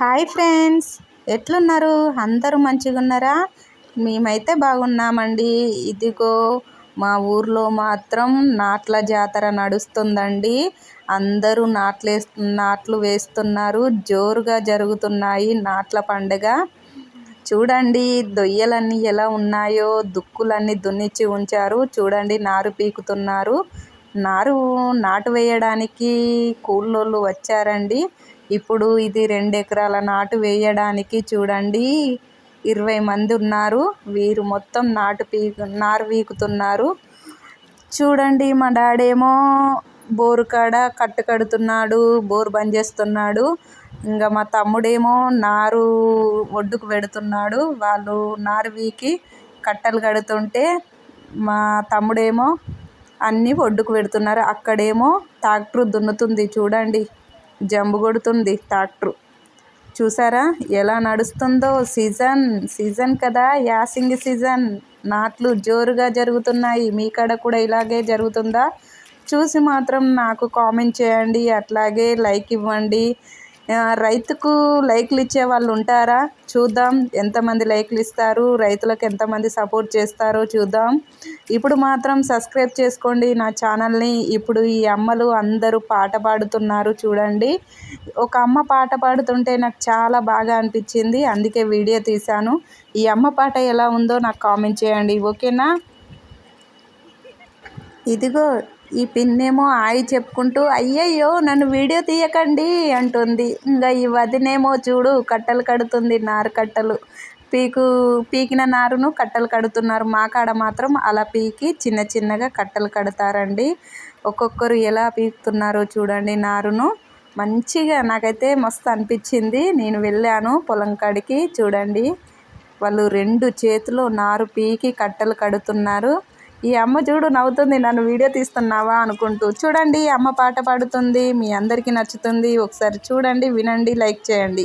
Hi friends. ఎట్లున్నారు? అందరూ మంచిగా ఉన్నారా మేమైతే బాగున్నామండి. ఇదిగో మా ఊర్లో మాత్రం నాట్ల జాతర నడుస్తుందండి. అందరూ నాట్లే నాట్లు వేస్తున్నారు. జోరుగా జరుగుతున్నాయి నాట్ల పండుగ. చూడండి దొయ్యలన్నీ ఎలా ఉన్నాయో దుక్కులన్నీ దున్నిచ్చి ఉంచారు. చూడండి నారు పీకుతున్నారు. నారు నాటు వేయడానికి కూలోళ్ళు వచ్చారండి. ఇప్పుడు ఇది రెండు ఎకరాల నాటు వేయడానికి చూడండి. ఇరవై మంది ఉన్నారు. వీరు మొత్తం నాటు పీకు నారు వీకుతున్నారు. చూడండి మా డాడీ ఏమో బోరు కాడ కట్టు కడుతున్నాడు బోరు బంద్ చేస్తున్నాడు. ఇంకా మా తమ్ముడేమో నారు ఒడ్డుకు పెడుతున్నాడు. వాళ్ళు నారు వీకి కట్టలు కడుతుంటే మా తమ్ముడేమో అన్నీ ఒడ్డుకు పెడుతున్నారు. అక్కడేమో ట్రాక్టర్ దున్నుతుంది చూడండి. జంబు కొడుతుంది ట్రాక్టర్. చూసారా ఎలా నడుస్తుందో సీజన్ సీజన్ కదా యాసింగి సీజన్. నాట్లు జోరుగా జరుగుతున్నాయి. మీ కాడ కూడా ఇలాగే జరుగుతుందా? చూసి మాత్రం నాకు కామెంట్ చేయండి. అట్లాగే లైక్ ఇవ్వండి. రైతుకు లైక్లు ఇచ్చే వాళ్ళు ఉంటారా? చూద్దాం. ఎంతమంది లైక్లు ఇస్తారు? రైతులకు ఎంతమంది సపోర్ట్ చేస్తారో చూద్దాం. ఇప్పుడు మాత్రం సబ్స్క్రైబ్ చేసుకోండి. నా ఛానల్ని ఇప్పుడు ఈ అమ్మలు అందరూ పాట పాడుతున్నారు చూడండి. ఒక అమ్మ పాట పాడుతుంటే నాకు చాలా బాగా అనిపించింది. అందుకే వీడియో తీశాను. ఈ అమ్మ పాట ఎలా ఉందో నాకు కామెంట్ చేయండి. ఓకేనా? ఇదిగో ఈ పిన్నేమో ఆయి చెప్పుకుంటూ అయ్యయ్యో నన్ను వీడియో తీయకండి అంటుంది. ఇంకా ఈ వదినేమో చూడు కట్టలు కడుతుంది నారు కట్టలు. పీకు పీకిన నారును కట్టలు కడుతున్నారు. మా కాడ మాత్రం అలా పీకి చిన్న చిన్నగా కట్టలు కడతారండి. ఒక్కొక్కరు ఎలా పీకుతున్నారో చూడండి నారును. మంచిగా నాకైతే మస్తు అనిపించింది. నేను వెళ్ళాను పొలం కాడికి చూడండి. వాళ్ళు రెండు చేతులు నారు పీకి కట్టలు కడుతున్నారు. ఈ అమ్మ చూడు నవ్వుతుంది నన్ను వీడియో తీస్తున్నావా? అనుకుంటూ. చూడండి అమ్మ పాట పాడుతుంది మీ అందరికీ నచ్చుతుంది. ఒకసారి చూడండి వినండి లైక్ చేయండి.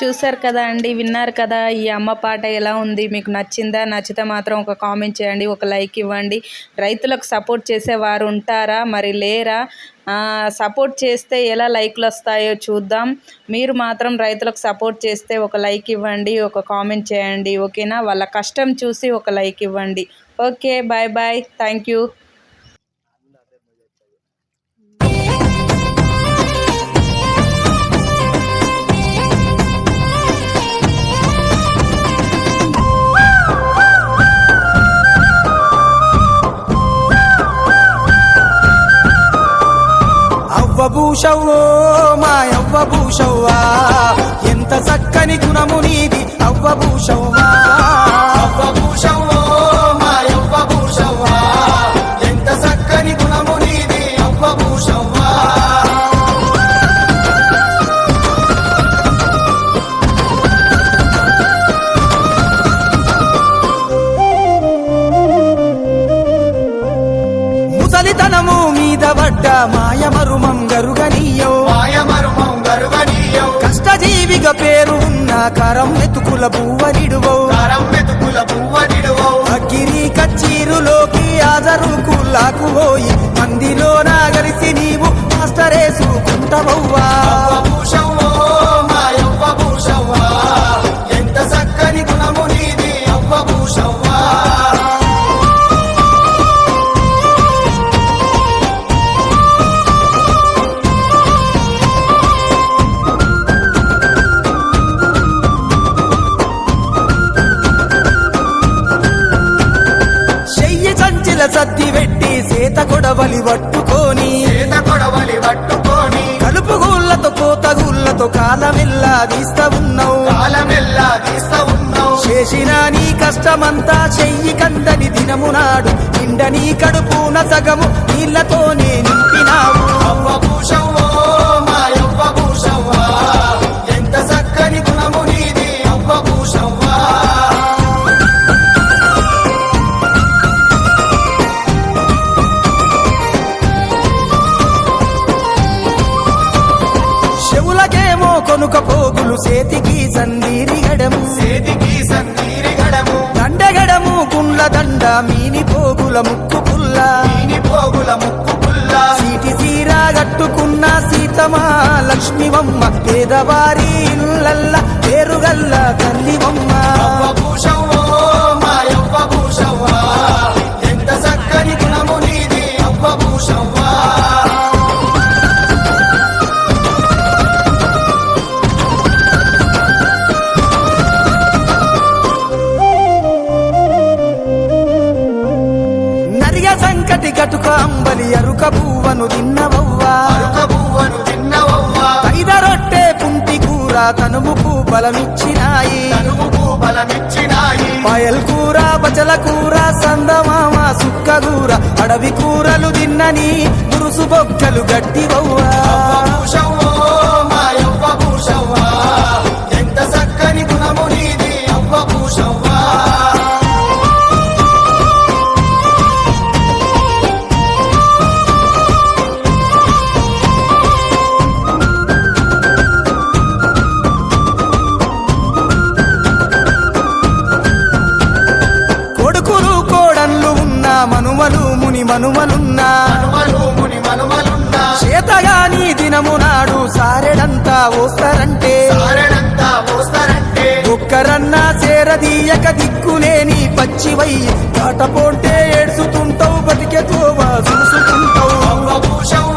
చూసారు కదా అండి విన్నారు కదా. ఈ అమ్మ పాట ఎలా ఉంది? మీకు నచ్చిందా? నచ్చితే మాత్రం ఒక కామెంట్ చేయండి ఒక లైక్ ఇవ్వండి. రైతులకు సపోర్ట్ చేసేవారు ఉంటారా? మరి లేరా? సపోర్ట్ చేస్తే ఎలా లైక్లు వస్తాయో చూద్దాం. మీరు మాత్రం రైతులకు సపోర్ట్ చేస్తే ఒక లైక్ ఇవ్వండి ఒక కామెంట్ చేయండి ఓకేనా? వాళ్ళ కష్టం చూసి ఒక లైక్ ఇవ్వండి. Okay bye bye. థ్యాంక్ అవ్వభూషవ్వో మా అవ్వభూషవ్వా ఎంత చక్కని గుణము నీది అవ్వభూషవ్వా అవ్వభూషవ్వో మా అవ్వభూషవ్వా ఎంత చక్కని గుణము నీది అవ్వభూషవ్వా ముసలితనము మీద పడ్డ మాయమరుమం పేరు ఉన్న కరం కరం మెతుకుల పువ్వనిడువో అగ్గిరి కచ్చీరులోకి ఆజరుకు లాకుపోయి మందిలో నాగలిసి నీవు మాస్టరేసుకుంటవవ్వా ఎంత చక్కని గుణము నీది అవ్వభూషవ్వా. సద్ది పెట్టి సేత కొడవలి పట్టుకొని చేత కొడవలి పట్టుకొని కలుపుగూళ్ళతో కోతగూళ్ళతో కాలమెల్లా తీస్తా ఉన్నావు. కాలమెల్లా తీస్తా ఉన్నావు. చేసిన నీ కష్టమంతా చెయ్యి కందని దినము నాడు నిండ నీ కడుపున సగము నీళ్ళతోనే నింపినావు. కొనుక పోగులు చేతికి సందీరిగడము చేతికి సంతీరి గడము. దండగడము గుండ్ల దండ మీని పోగుల ముక్కు పుల్ల. దీని పోగుల ముక్కు పుల్లా. సీటి సీరా గట్టుకున్న సీతమా లక్ష్మివమ్మ పేదవారి ఇళ్ళల్ల పేరుగల్ల తల్లివమ్మ. పువ్వను తిన్నవవ్వా. పువ్వను తిన్నవవ్వా. ఐద రొట్టె పుంటి కూర తనుముకు బలమిచ్చినాయి పాయల్ కూర బచల కూర సందమామ సుక్క కూర అడవి కూరలు తిన్నని మురుసు బొక్కలు గట్టివవ్వా. ముని మనుమలున్నా. చేతగాని దినము నాడు సారెడంతా ఓస్తారంటే. ఒక్కరన్నా చేరదీయక దిక్కులేని పచ్చివై. కాటపోంటే ఏడ్చుతుంటావు బతికెతోవా చూసుకుంటావు.